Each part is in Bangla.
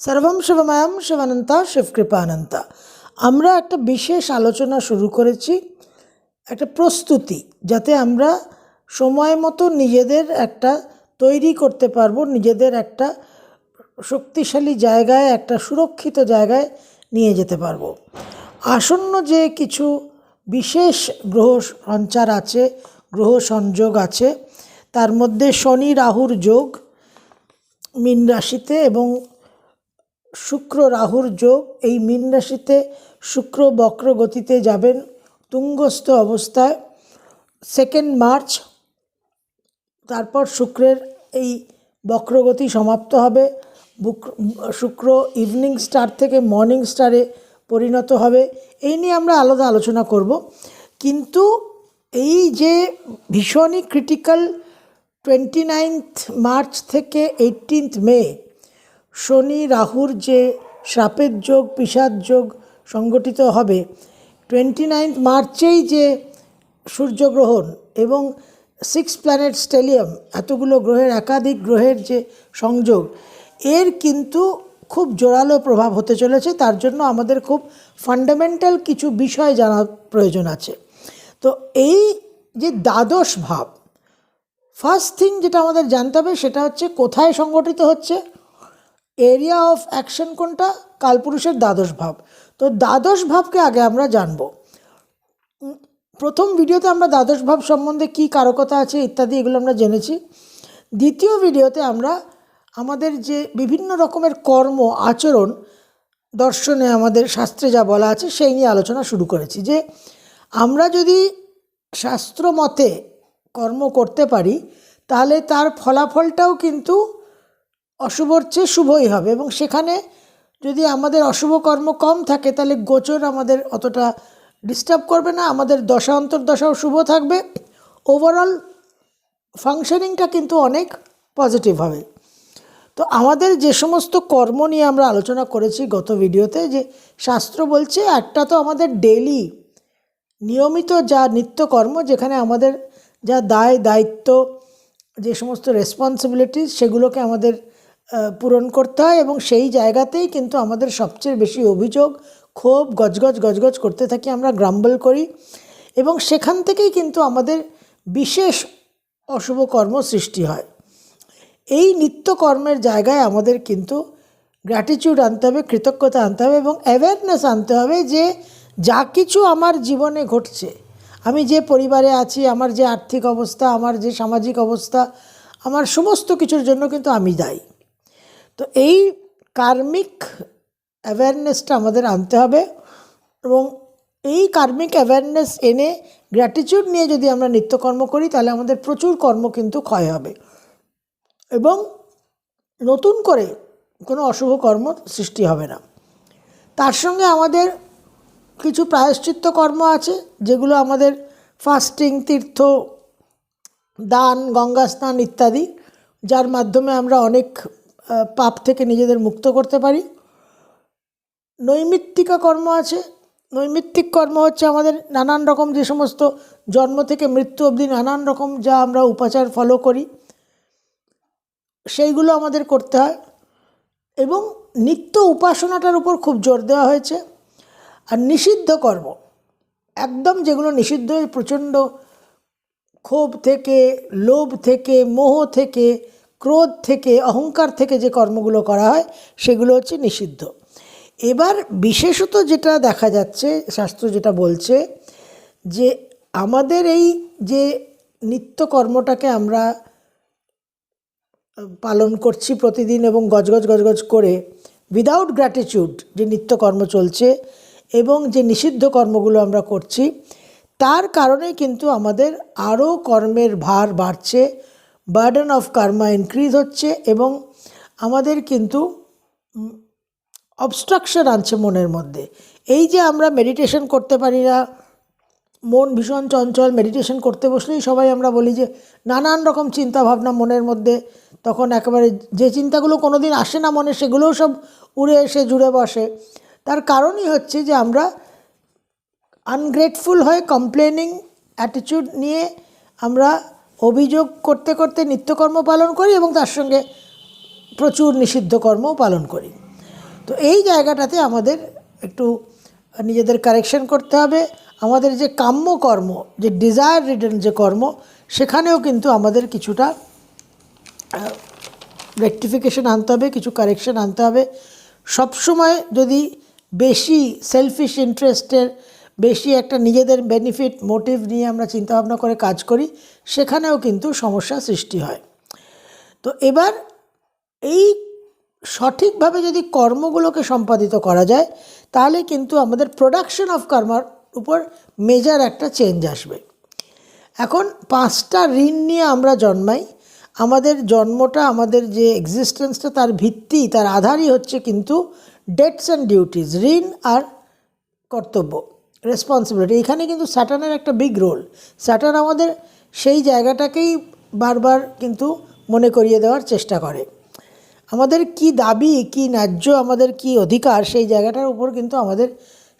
সর্বম শিবময়ম শিবানন্তা শিবকৃপানন্তা। আমরা একটা বিশেষ আলোচনা শুরু করেছি, একটা প্রস্তুতি, যাতে আমরা সময় মতো নিজেদের একটা তৈরি করতে পারব, নিজেদের একটা শক্তিশালী জায়গায়, একটা সুরক্ষিত জায়গায় নিয়ে যেতে পারব। আসন্ন যে কিছু বিশেষ গ্রহ সঞ্চার আছে, গ্রহ সংযোগ আছে, তার মধ্যে শনি রাহুর যোগ, মীন রাশিতে এবং শুক্র রাহুর যোগ, এই মীন রাশিতে শুক্র বক্র গতিতে যাবেন, তুঙ্গস্থ অবস্থায়। সেকেন্ড মার্চ তারপর শুক্রের এই বক্রগতি সমাপ্ত হবে। শুক্র ইভিনিং স্টার থেকে মর্নিং স্টারে পরিণত হবে। এই নিয়ে আমরা আলাদা আলোচনা করব। কিন্তু এই যে ভীষণই ক্রিটিক্যাল টোয়েন্টি নাইনথ মার্চ থেকে এইটিনথ মে শনি, রাহুর যে শ্রাপের যোগ পিসাদ যোগ সংগঠিত হবে টোয়েন্টি নাইনথ মার্চেই যে সূর্যগ্রহণ এবং সিক্স প্ল্যানেট স্টেলিয়াম এতগুলো গ্রহের একাধিক গ্রহের যে সংযোগ, এর কিন্তু খুব জোরালো প্রভাব হতে চলেছে। তার জন্য আমাদের খুব ফান্ডামেন্টাল কিছু বিষয় জানার প্রয়োজন আছে। তো এই যে দ্বাদশ ভাব ফার্স্ট থিং যেটা আমাদের জানতে হবে সেটা হচ্ছে কোথায় সংগঠিত হচ্ছে? এরিয়া অফ অ্যাকশন কোনটা? কালপুরুষের দ্বাদশ ভাব। তো দ্বাদশ ভাবকে আগে আমরা জানব। প্রথম ভিডিওতে আমরা দ্বাদশ ভাব সম্বন্ধে কী কারকতা আছে ইত্যাদি এগুলো আমরা জেনেছি। দ্বিতীয় ভিডিওতে আমরা আমাদের যে বিভিন্ন রকমের কর্ম, আচরণ, দর্শনে আমাদের শাস্ত্রে যা বলা আছে সেই নিয়ে আলোচনা শুরু করেছি যে আমরা যদি শাস্ত্র মতে কর্ম করতে পারি, তাহলে তার ফলাফলটাও কিন্তু অশুভর চেয়ে শুভই হবে এবং সেখানে যদি আমাদের অশুভ কর্ম কম থাকে, তাহলে গোচর আমাদের অতটা ডিস্টার্ব করবে না। আমাদের দশা অন্তর্দশাও শুভ থাকবে। ওভারঅল ফাংশনিংটা কিন্তু অনেক পজিটিভ হবে। তো আমাদের যে সমস্ত কর্ম নিয়ে আমরা আলোচনা করেছি গত ভিডিওতে, যে শাস্ত্র বলছে, একটা তো আমাদের ডেলি নিয়মিত যা নিত্যকর্ম, যেখানে আমাদের যা দায়, দায়িত্ব, যে সমস্ত রেসপন্সিবিলিটিস সেগুলোকে আমাদের পূরণ করতে হয় এবং সেই জায়গাতেই কিন্তু আমাদের সবচেয়ে বেশি অভিযোগ ক্ষোভ গজগজ গজগজ করতে থাকি আমরা গ্রাম্বল করি এবং সেখান থেকেই কিন্তু আমাদের বিশেষ অশুভ কর্ম সৃষ্টি হয়। এই নিত্যকর্মের জায়গায় আমাদের কিন্তু গ্র্যাটিটিউড আনতে হবে, কৃতজ্ঞতা আনতে হবে এবং অ্যাওয়ারনেস আনতে হবে যে যা কিছু আমার জীবনে ঘটছে, আমি যে পরিবারে আছি, আমার যে আর্থিক অবস্থা, আমার যে সামাজিক অবস্থা, আমার সমস্ত কিছুর জন্য কিন্তু আমি দায়ী। তো এই কার্মিক অ্যাওয়ারনেসটা আমাদের আনতে হবে এবং এই কার্মিক অ্যাওয়ারনেস এনে গ্র্যাটিটিউড নিয়ে যদি আমরা নিত্যকর্ম করি, তাহলে আমাদের প্রচুর কর্ম কিন্তু ক্ষয় হবে। এবং নতুন করে কোনো অশুভ কর্ম সৃষ্টি হবে না। তার সঙ্গে আমাদের কিছু প্রায়শ্চিত্ত কর্ম আছে, যেগুলো আমাদের ফাস্টিং তীর্থ, দান, গঙ্গা স্নান ইত্যাদি, যার মাধ্যমে আমরা অনেক পাপ থেকে নিজেদের মুক্ত করতে পারি। নৈমিত্তিকা কর্ম আছে। নৈমিত্তিক কর্ম হচ্ছে আমাদের নানান রকম যে সমস্ত জন্ম থেকে মৃত্যু অবধি নানান রকম যা আমরা উপাচার ফলো করি, সেইগুলো আমাদের করতে হয়। এবং নিত্য উপাসনাটার উপর খুব জোর দেওয়া হয়েছে। আর নিষিদ্ধ কর্ম, একদম যেগুলো নিষিদ্ধ প্রচণ্ড ক্ষোভ থেকে, লোভ থেকে, মোহ থেকে ক্রোধ থেকে, অহংকার থেকে যে কর্মগুলো করা হয়, সেগুলো হচ্ছে নিষিদ্ধ। এবার বিশেষত যেটা দেখা যাচ্ছে, শাস্ত্র যেটা বলছে, যে আমাদের এই যে নিত্য কর্মটাকে আমরা পালন করছি প্রতিদিন এবং গজগজ গজগজ করে উইদাউট গ্র্যাটিটিউড যে নিত্যকর্ম চলছে এবং যে নিষিদ্ধ কর্মগুলো আমরা করছি, তার কারণে কিন্তু আমাদের আরও কর্মের ভার বাড়ছে বার্ডেন অফ কার্মা ইনক্রিজ হচ্ছে এবং আমাদের কিন্তু অবস্ট্রাকশন আনছে মনের মধ্যে। এই যে আমরা মেডিটেশন করতে পারি না, মন ভীষণ চঞ্চল মেডিটেশন করতে বসলেই সবাই আমরা বলি যে নানান রকম চিন্তা ভাবনা মনের মধ্যে, তখন একেবারে যে চিন্তাগুলো কোনো দিন আসে না মনে, সেগুলোও সব উড়ে এসে জুড়ে বসে। তার কারণই হচ্ছে যে আমরা আনগ্রেটফুল হয়ে কমপ্লেনিং অ্যাটিটিউড নিয়ে আমরা অভিযোগ করতে করতে নিত্যকর্ম পালন করি এবং তার সঙ্গে প্রচুর নিষিদ্ধ কর্মও পালন করি। তো এই জায়গাটাতে আমাদের একটু নিজেদের কারেকশন করতে হবে। আমাদের যে কাম্য কর্ম, যে ডিজায়ার রিটার্ন যে কর্ম, সেখানেও কিন্তু আমাদের কিছুটা রেকটিফিকেশন আনতে হবে, কিছু কারেকশন আনতে হবে। সবসময় যদি বেশি সেলফিশ ইন্টারেস্টের বেশি একটা নিজেদের বেনিফিট মোটিভ নিয়ে আমরা চিন্তাভাবনা করে কাজ করি, সেখানেও কিন্তু সমস্যা সৃষ্টি হয়। তো এবার এই সঠিকভাবে যদি কর্মগুলোকে সম্পাদিত করা যায়, তাহলে কিন্তু আমাদের প্রোডাকশন অফ কর্মার উপর মেজার একটা চেঞ্জ আসবে। এখন পাঁচটা ঋণ নিয়ে আমরা জন্মাই, আমাদের জন্মটা, আমাদের যে এক্সিস্টেন্সটা তার ভিত্তি, তার আধারই হচ্ছে কিন্তু ডেটস অ্যান্ড ডিউটিস ঋণ আর কর্তব্য। রেসপন্সিবিলিটি এখানে কিন্তু স্যাটার্নের একটা বিগ রোল স্যাটার্ন আমাদের সেই জায়গাটাকেই বারবার কিন্তু মনে করিয়ে দেওয়ার চেষ্টা করে। আমাদের কি দাবি, কি ন্যায্য, আমাদের কি অধিকার, সেই জায়গাটার উপর কিন্তু আমাদের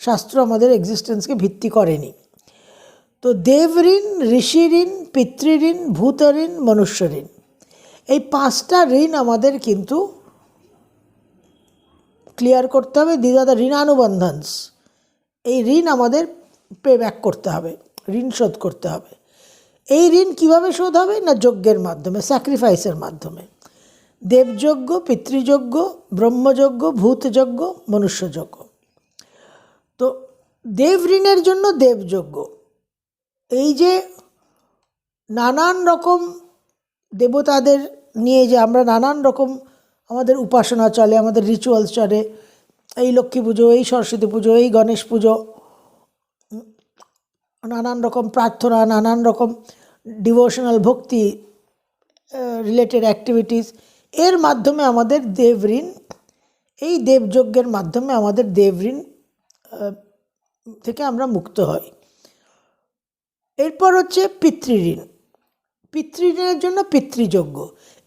শাস্ত্র আমাদের এক্সিস্টেন্সকে ভিত্তি করেনি। তো দেব ঋণ ঋষি ঋণ পিতৃঋণ ভূত ঋণ মনুষ্য ঋণ এই পাঁচটা ঋণ আমাদের কিন্তু ক্লিয়ার করতে হবে। দিদা দ্য ঋণানুবন্ধনস এই ঋণ আমাদের পে ব্যাক করতে হবে, ঋণ শোধ করতে হবে। এই ঋণ কীভাবে শোধ হবে? না, যজ্ঞের মাধ্যমে স্যাক্রিফাইসের মাধ্যমে। দেবযজ্ঞ, পিতৃযজ্ঞ, ব্রহ্মযজ্ঞ, ভূতযজ্ঞ, মনুষ্যযজ্ঞ। তো দেব ঋণের জন্য দেবযজ্ঞ। এই যে নানান রকম দেবতাদের নিয়ে যে আমরা নানান রকম আমাদের উপাসনা চলে, আমাদের রিচুয়ালস চলে এই লক্ষ্মী পুজো, এই সরস্বতী পুজো, এই গণেশ পুজো, নানান রকম প্রার্থনা, নানান রকম ডিভোশনাল ভক্তি রিলেটেড অ্যাক্টিভিটিস এর মাধ্যমে আমাদের দেব ঋণ, এই দেবযজ্ঞের মাধ্যমে আমাদের দেব ঋণ থেকে আমরা মুক্ত হই। এরপর হচ্ছে পিতৃঋণ পিতৃঋণের জন্য পিতৃযজ্ঞ।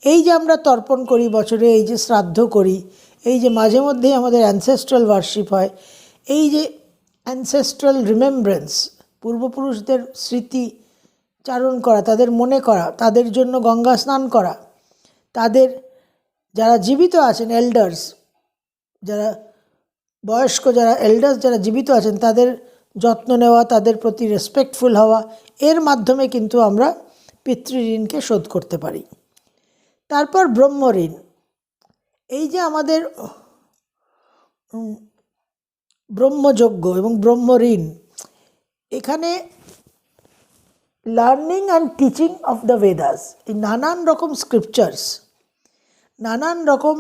এই যে আমরা তর্পণ করি বছরে, এই যে শ্রাদ্ধ করি এই যে মাঝে মধ্যেই আমাদের অ্যানসেস্ট্রাল ওয়ার্শিপ হয়, এই যে অ্যানসেস্ট্রাল রিমেমব্রেন্স পূর্বপুরুষদের স্মৃতি চারণ করা, তাদের মনে করা, তাদের জন্য গঙ্গা স্নান করা, তাদের যারা জীবিত আছেন এল্ডার্স যারা বয়স্ক, যারা এল্ডার্স যারা জীবিত আছেন, তাদের যত্ন নেওয়া, তাদের প্রতি রেসপেক্টফুল হওয়া, এর মাধ্যমে কিন্তু আমরা পিতৃঋণকে শোধ করতে পারি। তারপর ব্রহ্মঋণ এই যে আমাদের ব্রহ্মযজ্ঞ এবং ব্রহ্মঋণ এখানে learning and teaching of the Vedas এই নানান রকম স্ক্রিপচার্স নানান রকম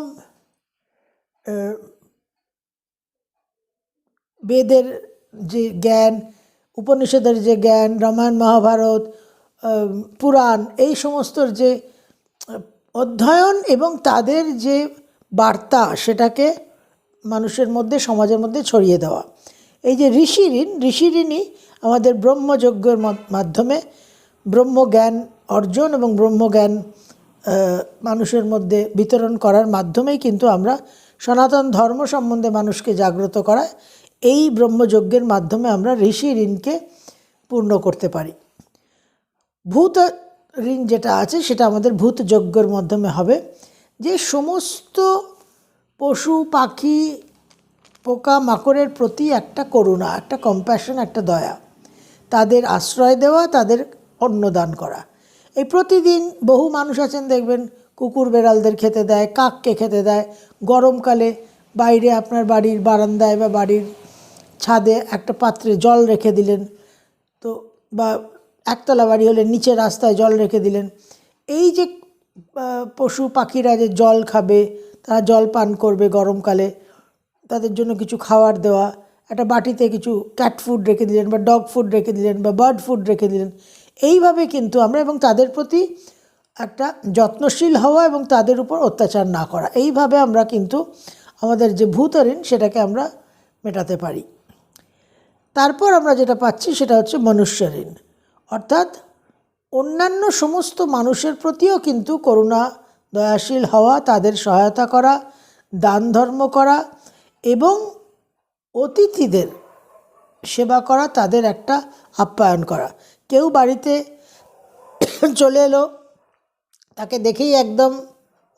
বেদের যে জ্ঞান, উপনিষদের যে জ্ঞান, রামায়ণ, মহাভারত পুরাণ, এই সমস্তর যে অধ্যয়ন এবং তাদের যে বার্তা সেটাকে মানুষের মধ্যে, সমাজের মধ্যে ছড়িয়ে দেওয়া। এই যে ঋষি ঋণ, ঋষি ঋণই আমাদের ব্রহ্মযজ্ঞের মাধ্যমে ব্রহ্মজ্ঞান অর্জন এবং ব্রহ্মজ্ঞান মানুষের মধ্যে বিতরণ করার মাধ্যমেই কিন্তু আমরা সনাতন ধর্ম সম্বন্ধে মানুষকে জাগ্রত করা, এই ব্রহ্মযজ্ঞের মাধ্যমে আমরা ঋষি ঋণকে পূর্ণ করতে পারি। ভূত ঋণ যেটা আছে সেটা আমাদের ভূত যজ্ঞের মাধ্যমে হবে। যে সমস্ত পশু, পাখি, পোকা, মাকড়ের প্রতি একটা করুণা, একটা কম্প্যাশন একটা দয়া। তাদের আশ্রয় দেওয়া, তাদের অন্নদান করা। এই প্রতিদিন বহু মানুষ আছেন, দেখবেন, কুকুর বেড়ালদের খেতে দেয়, কাককে খেতে দেয়। গরমকালে বাইরে আপনার বাড়ির বারান্দায় বা বাড়ির ছাদে একটা পাত্রে জল রেখে দিলেন, তো বা একতলা বাড়ি হলে নিচে রাস্তায় জল রেখে দিলেন। এই যে পশু পাখিরা যে জল খাবে, তারা জল পান করবে গরমকালে, তাদের জন্য কিছু খাবার দেওয়া, একটা বাটিতে কিছু ক্যাট ফুড রেখে দিলেন বা ডগ ফুড রেখে দিলেন বা বার্ড ফুড রেখে দিলেন, এইভাবে কিন্তু আমরা এবং তাদের প্রতি একটা যত্নশীল হওয়া এবং তাদের উপর অত্যাচার না করা, এইভাবে আমরা কিন্তু আমাদের যে ভূত ঋণ সেটাকে আমরা মেটাতে পারি। তারপর আমরা যেটা পাচ্ছি সেটা হচ্ছে মনুষ্য ঋণ অর্থাৎ অন্যান্য সমস্ত মানুষের প্রতিও কিন্তু করুণা, দয়াশীল হওয়া, তাদের সহায়তা করা, দান ধর্ম করা এবং অতিথিদের সেবা করা তাদের একটা আপ্যায়ন করা। কেউ বাড়িতে চলে এলো, তাকে দেখেই একদম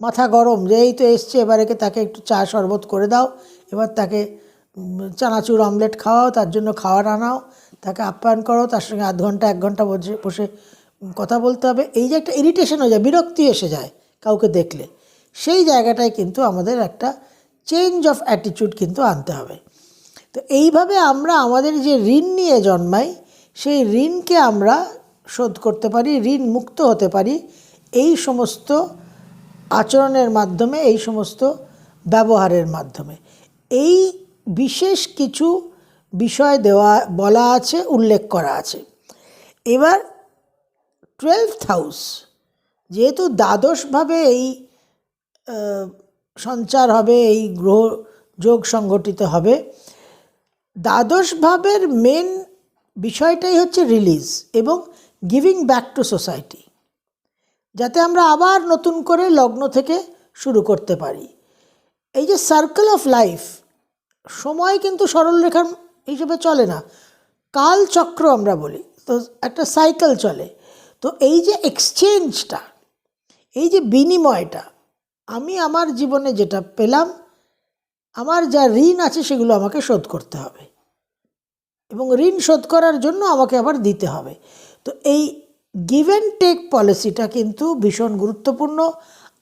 মাথা গরম যে এই তো এসছে এবারেকে তাকে একটু চা শরবত করে দাও, এবার তাকে চানাচুর অমলেট খাওয়াও, তার জন্য খাবার আনাও, তাকে আপ্যায়ন করো, তার সঙ্গে আধ ঘণ্টা, এক ঘণ্টা বসে বসে কথা বলতে হবে, এই যে একটা ইরিটেশন হয়ে যায়, বিরক্তি এসে যায় কাউকে দেখলে, সেই জায়গাটায় কিন্তু আমাদের একটা চেঞ্জ অফ অ্যাটিটিউড কিন্তু আনতে হবে। তো এইভাবে আমরা আমাদের যে ঋণ নিয়ে জন্মাই, সেই ঋণকে আমরা শোধ করতে পারি, ঋণ মুক্ত হতে পারি, এই সমস্ত আচরণের মাধ্যমে, এই সমস্ত ব্যবহারের মাধ্যমে। এই বিশেষ কিছু বিষয় দেওয়া, বলা আছে, উল্লেখ করা আছে। এবার টুয়েলভথ হাউস যেহেতু দ্বাদশভাবে এই সঞ্চার হবে, এই গ্রহ যোগ সংগঠিত হবে দ্বাদশ ভাবের মেন বিষয়টাই হচ্ছে রিলিজ এবং গিভিং ব্যাক টু সোসাইটি যাতে আমরা আবার নতুন করে লগ্ন থেকে শুরু করতে পারি। এই যে সার্কেল অফ লাইফ সময় কিন্তু সরলরেখার হিসেবে চলে না কাল চক্র আমরা বলি, তো একটা সাইকেল চলে। তো এই যে এক্সচেঞ্জটা এই যে বিনিময়টা, আমি আমার জীবনে যেটা পেলাম, আমার যা ঋণ আছে সেগুলো আমাকে শোধ করতে হবে। এবং ঋণ শোধ করার জন্য আমাকে আবার দিতে হবে। তো এই গিভ অ্যান্ড টেক পলিসিটা কিন্তু ভীষণ গুরুত্বপূর্ণ।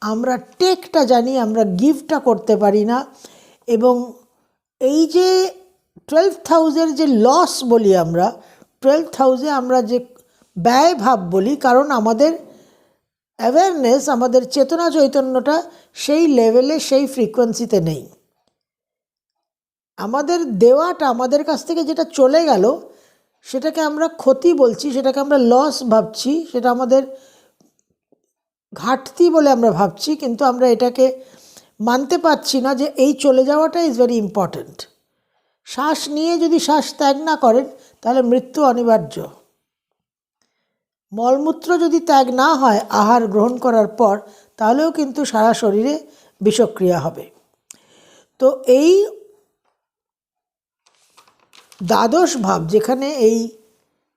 আমরা টেকটা জানি, আমরা গিভটা করতে পারি না। এবং এই যে টুয়েলভ থাউজেন্ড যে লস বলি আমরা টুয়েলভ থাউজে আমরা যে ব্যয় ভাব বলি, কারণ আমাদের অ্যাওয়ারনেস আমাদের চেতনা চৈতন্যটা সেই লেভেলে সেই ফ্রিকোয়েন্সিতে নেই। আমাদের দেওয়াটা, আমাদের কাছ থেকে যেটা চলে গেল, সেটাকে আমরা ক্ষতি বলছি, সেটাকে আমরা লস ভাবছি, সেটা আমাদের ঘাটতি বলে আমরা ভাবছি, কিন্তু আমরা এটাকে মানতে পারছি না যে এই চলে যাওয়াটা ইজ ভেরি ইম্পর্ট্যান্ট শ্বাস নিয়ে যদি শ্বাস ত্যাগ না করেন, তাহলে মৃত্যু অনিবার্য। মলমূত্র যদি ত্যাগ না হয় আহার গ্রহণ করার পর, তাহলেও কিন্তু সারা শরীরে বিষক্রিয়া হবে। তো এই দ্বাদশ ভাব, যেখানে এই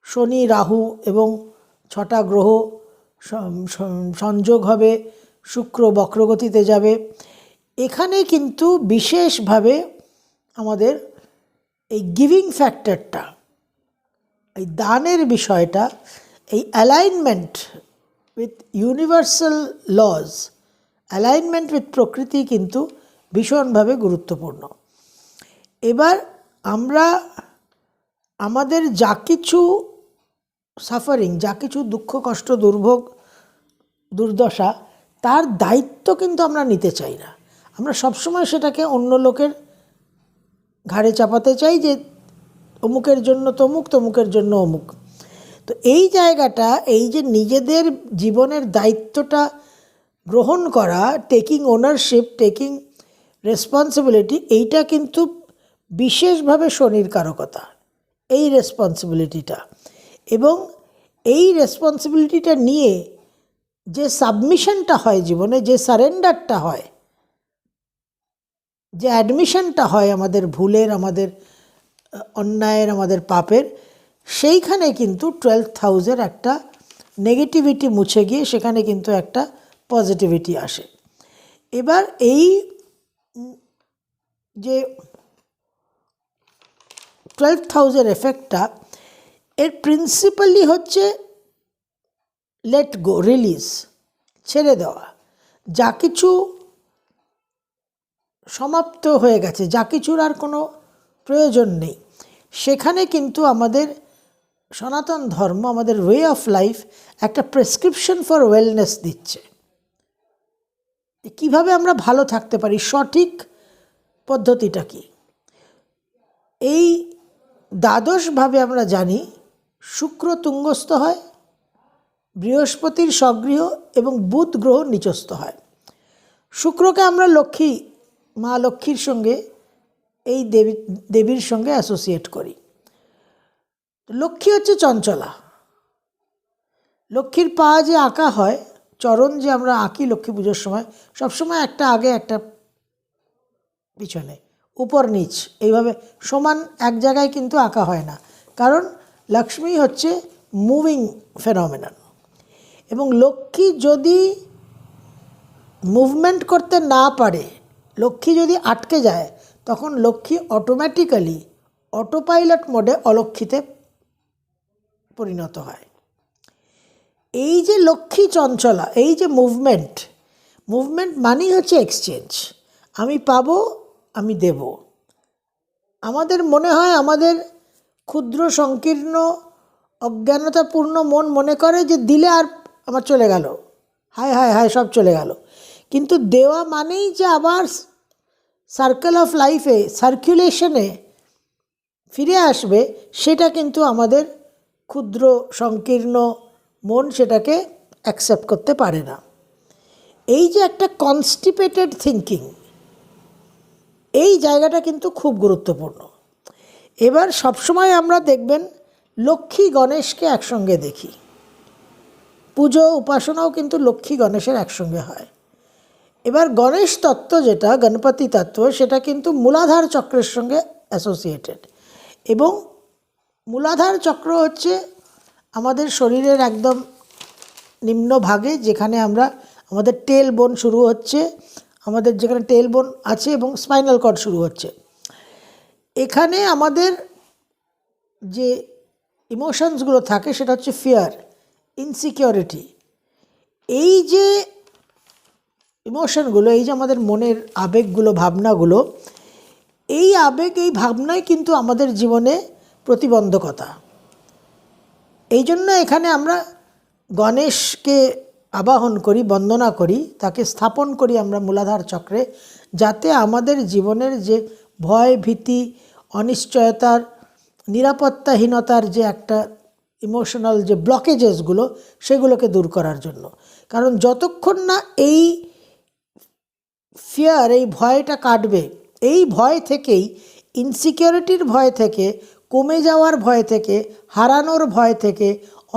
শনি, রাহু এবং ছটা গ্রহ সংযোগ হবে, শুক্র বক্রগতিতে যাবে, এখানে কিন্তু বিশেষভাবে আমাদের এই গিভিং ফ্যাক্টরটা এই দানের বিষয়টা এই alignment with universal laws alignment with প্রকৃতি কিন্তু ভীষণভাবে গুরুত্বপূর্ণ। এবার আমরা আমাদের যা কিছু সাফারিং যা কিছু দুঃখ, কষ্ট, দুর্ভোগ, দুর্দশা, তার দায়িত্ব কিন্তু আমরা নিতে চাই না। আমরা সবসময় সেটাকে অন্য লোকের ঘাড়ে চাপাতে চাই যে অমুকের জন্য তমুক, তমুকের জন্য অমুক। তো এই জায়গাটা, এই যে নিজেদের জীবনের দায়িত্বটা গ্রহণ করা টেকিং ওনারশিপ টেকিং রেসপন্সিবিলিটি এইটা কিন্তু বিশেষভাবে শনির কারকতা, এই রেসপন্সিবিলিটিটা এবং এই রেসপন্সিবিলিটিটা নিয়ে যে সাবমিশনটা হয় জীবনে, যে সারেন্ডারটা হয়, যে অ্যাডমিশনটা হয় আমাদের ভুলের, আমাদের, অন্যায়ের, আমাদের পাপের সেইখানে কিন্তু টুয়েলভ হাউসের একটা নেগেটিভিটি মুছে গিয়ে সেখানে কিন্তু একটা পজিটিভিটি আসে। এবার এই যে টুয়েলভ হাউসের এফেক্টটা এর প্রিন্সিপালি হচ্ছে লেট গো রিলিজ ছেড়ে দেওয়া। যা কিছু সমাপ্ত হয়ে গেছে, যা কিছুর আর কোনো প্রয়োজন নেই। সেখানে কিন্তু আমাদের সনাতন ধর্ম আমাদের ওয়ে অফ লাইফ একটা প্রেসক্রিপশন ফর ওয়েলনেস দিচ্ছে। কীভাবে আমরা ভালো থাকতে পারি? সঠিক পদ্ধতিটা কি? এই দ্বাদশভাবে আমরা জানি, শুক্র তুঙ্গস্থ হয়, বৃহস্পতির স্বগৃহ এবং বুধ গ্রহ নিচস্থ হয়। শুক্রকে আমরা লক্ষ্মী, মা লক্ষ্মীর সঙ্গে, এই দেবী, দেবীর সঙ্গে অ্যাসোসিয়েট করি। লক্ষ্মী হচ্ছে চঞ্চলা। লক্ষ্মীর পা যে আঁকা হয়, চরণ যে আমরা আঁকি লক্ষ্মী পুজোর সময়, সবসময় একটা আগে একটা পিছনে, উপর নিচ, এইভাবে সমান এক জায়গায় কিন্তু আঁকা হয় না। কারণ লক্ষ্মী হচ্ছে মুভিং ফেনোমেনন এবং লক্ষ্মী যদি মুভমেন্ট করতে না পারে, লক্ষ্মী যদি আটকে যায়, তখন লক্ষ্মী অটোমেটিক্যালি অটোপাইলট মোডে অলক্ষিতে পরিণত হয়। এই যে লক্ষ্মী চঞ্চলা, এই যে মুভমেন্ট মুভমেন্ট মানেই হচ্ছে এক্সচেঞ্জ আমি পাবো, আমি দেব। আমাদের মনে হয়, আমাদের ক্ষুদ্র, সংকীর্ণ, অজ্ঞানতাপূর্ণ মন মনে করে যে দিলে আর আমার চলে গেল। হায় হায় হায়, সব চলে গেল। কিন্তু দেওয়া মানেই যে আবার সার্কেল অফ লাইফে সার্কুলেশনে ফিরে আসবে, সেটা কিন্তু আমাদের ক্ষুদ্র, সংকীর্ণ মন সেটাকে অ্যাকসেপ্ট করতে পারে না। এই যে একটা কনস্টিপেটেড থিঙ্কিং এই জায়গাটা কিন্তু খুব গুরুত্বপূর্ণ। এবার সবসময় আমরা দেখবেন লক্ষ্মী গণেশকে একসঙ্গে দেখি। পুজো, উপাসনাও কিন্তু লক্ষ্মী গণেশের একসঙ্গে হয়। এবার গণেশ তত্ত্ব যেটা, গণপতি তত্ত্ব, সেটা কিন্তু মূলাধার চক্রের সঙ্গে অ্যাসোসিয়েটেড এবং মূলাধার চক্র হচ্ছে আমাদের শরীরের একদম নিম্ন ভাগে, যেখানে আমরা, আমাদের টেল বোন শুরু হচ্ছে, আমাদের যেখানে টেল বোন আছে এবং স্পাইনাল কর্ড শুরু হচ্ছে। এখানে আমাদের যে ইমোশনসগুলো থাকে, সেটা হচ্ছে ফিয়ার ইনসিকিউরিটি এই যে ইমোশনগুলো এই যে আমাদের মনের আবেগগুলো, ভাবনাগুলো, এই আবেগ, এই ভাবনাই কিন্তু আমাদের জীবনে প্রতিবন্ধকতা। এই জন্য এখানে আমরা গণেশকে আবাহন করি, বন্দনা করি, তাকে স্থাপন করি আমরা মূলাধার চক্রে, যাতে আমাদের জীবনের যে ভয়, ভীতি, অনিশ্চয়তার, নিরাপত্তাহীনতার যে একটা ইমোশনাল যে ব্লকেজেসগুলো সেগুলোকে দূর করার জন্য। কারণ যতক্ষণ না এই ফিয়ার এই ভয়টা কাটবে, এই ভয় থেকেই ইনসিকিউরিটির ভয় থেকে কমে যাওয়ার ভয় থেকে, হারানোর ভয় থেকে,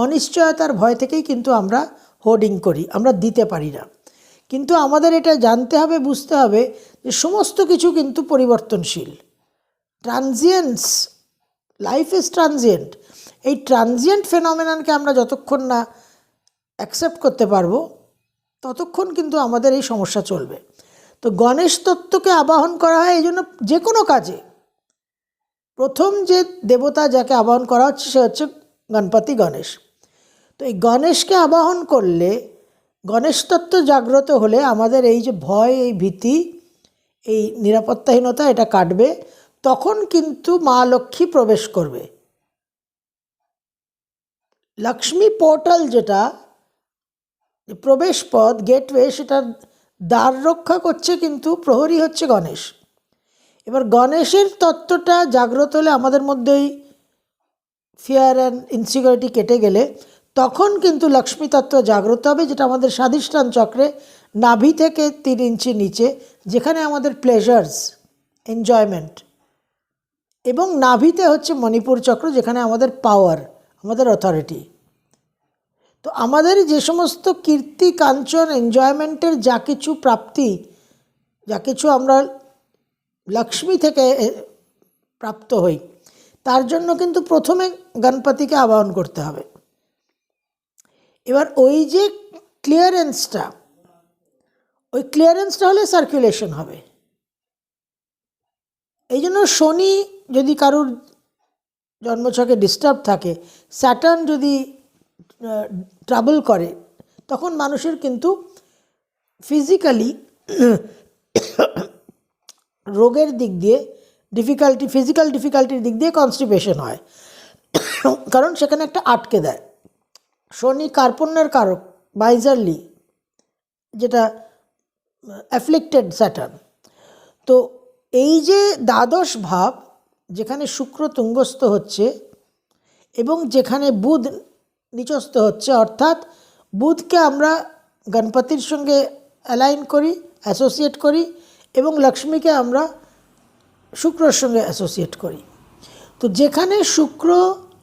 অনিশ্চয়তার ভয় থেকেই কিন্তু আমরা হোর্ডিং করি, আমরা দিতে পারি না। কিন্তু আমাদের এটা জানতে হবে, বুঝতে হবে যে সমস্ত কিছু কিন্তু পরিবর্তনশীল। ট্রানজিয়েন্স লাইফ ইজ ট্রানজিয়েন্ট এই ট্রানজিয়েন্ট ফেনোমেননকে আমরা যতক্ষণ না অ্যাকসেপ্ট করতে পারব, ততক্ষণ কিন্তু আমাদের এই সমস্যা চলবে। তো গণেশ তত্ত্বকে আবাহন করা হয় এই জন্য যে কোনো কাজে। প্রথম যে দেবতা যাকে আবাহন করা হচ্ছে, সে হচ্ছে গণপতি গণেশ। তো এই গণেশকে আবাহন করলে, গণেশ তত্ত্ব জাগ্রত হলে আমাদের এই যে ভয়, এই ভীতি, এই নিরাপত্তাহীনতা এটা কাটবে, তখন কিন্তু মা লক্ষ্মী প্রবেশ করবে। লক্ষ্মী পোর্টাল যেটা প্রবেশ পথ, গেটওয়ে সেটা দ্বার রক্ষা করছে কিন্তু প্রহরী হচ্ছে গণেশ। এবার গণেশের তত্ত্বটা জাগ্রত হলে আমাদের মধ্যেই ফিয়ার অ্যান্ড ইনসিকিউরিটি কেটে গেলে, তখন কিন্তু লক্ষ্মী তত্ত্ব জাগ্রত হবে, যেটা আমাদের স্বাধিষ্ঠান চক্রে নাভি থেকে তিন ইঞ্চি নিচে, যেখানে আমাদের প্লেজার্স এনজয়মেন্ট এবং নাভিতে হচ্ছে মণিপুর চক্র, যেখানে আমাদের পাওয়ার আমাদের অথরিটি তো আমাদের যে সমস্ত কীর্তি, কাঞ্চন এনজয়মেন্টের যা কিছু প্রাপ্তি, যা কিছু আমরা লক্ষ্মী থেকে প্রাপ্ত হই। তার জন্য কিন্তু প্রথমে গণপতিকে আবাহন করতে হবে। এবার ওই যে ক্লিয়ারেন্সটা ওই ক্লিয়ারেন্সটা হলে সার্কুলেশন হবে। এই জন্য শনি যদি কারুর জন্মছকে ডিস্টার্ব থাকে স্যাটার্ন যদি ট্রাবল করে, তখন মানুষের কিন্তু ফিজিক্যালি রোগের দিক দিয়ে ডিফিকাল্টি ফিজিক্যাল ডিফিকাল্টির দিক দিয়ে কনস্টিপেশন হয়। কারণ সেখানে একটা আটকে দেয়। শনি কার্পণ্যের কারক বাইজারলি যেটা অ্যাফ্লিক্টেড স্যাটার্ন তো এই যে দ্বাদশ ভাব, যেখানে শুক্র তুঙ্গস্থ হচ্ছে এবং যেখানে বুধ নিচস্থ হচ্ছে, অর্থাৎ বুধকে আমরা গণপতির সঙ্গে অ্যালাইন করি অ্যাসোসিয়েট করি এবং লক্ষ্মীকে আমরা শুক্রর সঙ্গে অ্যাসোসিয়েট করি। তো যেখানে শুক্র,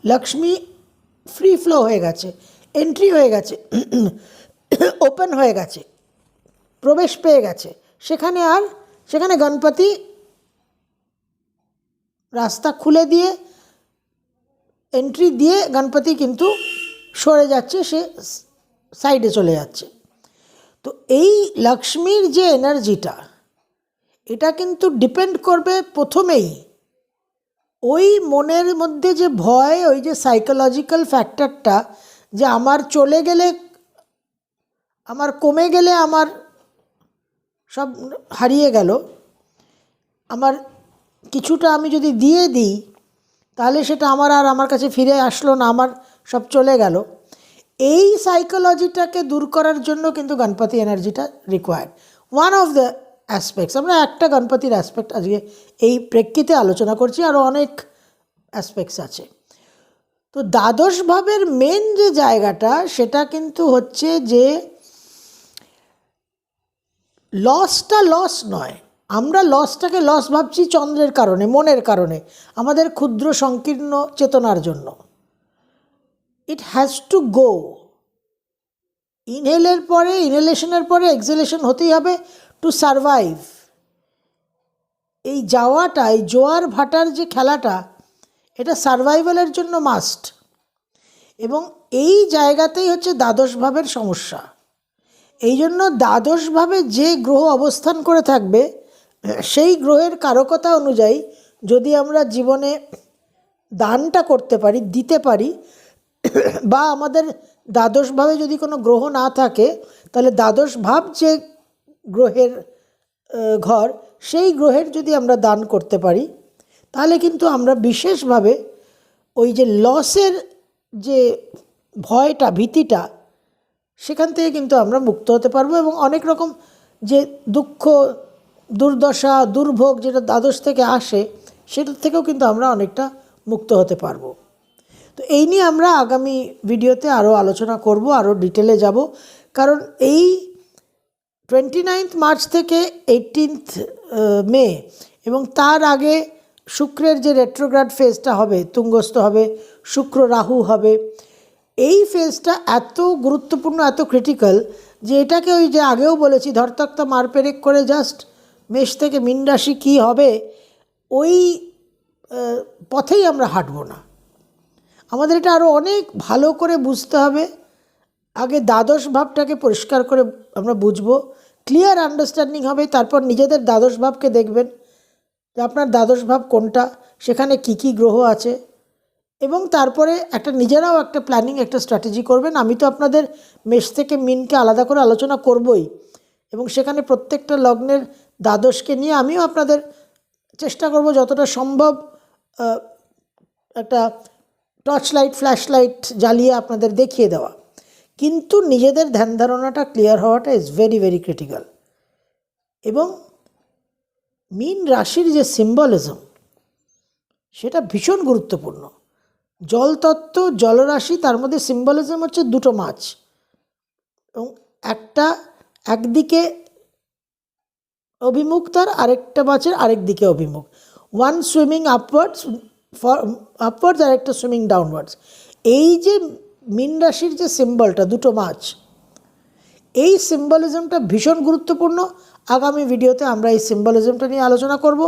লক্ষ্মী ফ্রি ফ্লো হয়ে গেছে এন্ট্রি হয়ে গেছে ওপেন হয়ে গেছে, প্রবেশ পেয়ে গেছে, সেখানে আর, সেখানে গণপতি রাস্তা খুলে দিয়ে এন্ট্রি দিয়ে গণপতি কিন্তু সরে যাচ্ছে, সে সাইডে চলে যাচ্ছে। তো এই লক্ষ্মীর যে এনার্জিটা এটা কিন্তু ডিপেন্ড করবে প্রথমেই। ওই মনের মধ্যে যে ভয়, ওই যে সাইকোলজিক্যাল ফ্যাক্টরটা যে আমার চলে গেলে, আমার কমে গেলে আমার সব হারিয়ে গেল। আমার কিছুটা আমি যদি দিয়ে দিই, তাহলে সেটা আমার আর আমার কাছে ফিরে আসলো না, আমার সব চলে গেল। এই সাইকোলজিটাকে দূর করার জন্য কিন্তু গণপতি এনার্জিটা required one of the aspects আমরা একটা গণপতির অ্যাসপেক্ট আজকে এই প্রেক্ষিতে আলোচনা করছি আরও অনেক অ্যাসপেক্টস আছে। তো দ্বাদশ ভাবের মেন যে জায়গাটা, সেটা কিন্তু হচ্ছে যে লসটা লস নয়। আমরা লসটাকে লস ভাবছি চন্দ্রের কারণে, মনের কারণে, আমাদের ক্ষুদ্র সংকীর্ণ চেতনার জন্য। ইট হ্যাজ টু গো ইনহেলের পরে ইনহেলেশনের পরে এক্সেলেশন হতেই হবে। টু সারভাইভ এই যাওয়াটা, এই জোয়ার ভাটার যে খেলাটা, এটা সারভাইভালের জন্য মাস্ট এবং এই জায়গাতেই হচ্ছে দ্বাদশ ভাবের সমস্যা। এই জন্য দ্বাদশভাবে যে গ্রহ অবস্থান করে থাকবে, সেই গ্রহের কারকতা অনুযায়ী যদি আমরা জীবনে দানটা করতে পারি, দিতে পারি, বা আমাদের দ্বাদশভাবে যদি কোনো গ্রহ না থাকে, তাহলে দ্বাদশ ভাব যে গ্রহের ঘর, সেই গ্রহের যদি আমরা দান করতে পারি, তাহলে কিন্তু আমরা বিশেষভাবে ওই যে লসের যে ভয়টা, ভীতিটা, সেখান থেকে কিন্তু আমরা মুক্ত হতে পারব এবং অনেক রকম যে দুঃখ, দুর্দশা, দুর্ভোগ যেটা দ্বাদশ থেকে আসে, সেটার থেকেও কিন্তু আমরা অনেকটা মুক্ত হতে পারব। তো এই নিয়ে আমরা আগামী ভিডিওতে আরও আলোচনা করব, আরও ডিটেলে যাব, কারণ এই টোয়েন্টি নাইন্থ মার্চ থেকে এইটিনথ মে এবং তার আগে শুক্রের যে রেট্রোগ্রাড ফেজটা হবে তুঙ্গস্থ হবে শুক্র রাহু হবে এই ফেজটা এত গুরুত্বপূর্ণ এত ক্রিটিক্যাল যে এটাকে ওই যে আগেও বলেছি ধরতক্তা মারপেরেক করে জাস্ট মেষ থেকে মিন রাশি কী হবে ওই আহ, পথেই আমরা হাঁটবো না। আমাদের এটা আরও অনেক ভালো করে বুঝতে হবে আগে দ্বাদশ ভাবটাকে পরিষ্কার করে আমরা বুঝব ক্লিয়ার আন্ডারস্ট্যান্ডিং হবে, তারপর নিজেদের দ্বাদশ ভাবকে দেখবেন যে আপনার দ্বাদশ ভাব কোনটা, সেখানে কি কি গ্রহ আছে এবং তারপরে একটা নিজেরাও একটা প্ল্যানিং একটা স্ট্র্যাটেজি করবেন। আমি তো আপনাদের মেষ থেকে মিনকে আলাদা করে আলোচনা করবই এবং সেখানে প্রত্যেকটা লগ্নের দ্বাদশকে নিয়ে আমিও আপনাদের চেষ্টা করব যতটা সম্ভব একটা টর্চ লাইট ফ্ল্যাশ লাইট জ্বালিয়ে আপনাদের দেখিয়ে দেওয়া। কিন্তু নিজেদের ধ্যান ধারণাটা ক্লিয়ার হওয়াটা ইজ ভেরি ভেরি ক্রিটিক্যাল এবং মিন রাশির যে সিম্বলিজম সেটা ভীষণ গুরুত্বপূর্ণ। জলতত্ত্ব জলরাশি তার মধ্যে সিম্বলিজম হচ্ছে দুটো মাছ। এবং একটা একদিকে অভিমুখ, তার আরেকটা মাছের আরেক দিকে অভিমুখ। One swimming upwards for upwards আর একটা সুইমিং ডাউনওয়ার্ডস এই যে মিন রাশির যে সিম্বলটা দুটো মাছ, এই সিম্বলিজমটা ভীষণ গুরুত্বপূর্ণ। আগামী ভিডিওতে আমরা এই সিম্বলিজমটা নিয়ে আলোচনা করব।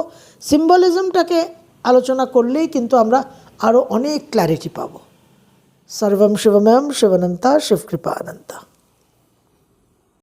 সিম্বলিজমটাকে আলোচনা করলেই কিন্তু আমরা আরও অনেক ক্ল্যারিটি পাব। সর্বম শিবময়ম, শিবানন্তা শিবকৃপা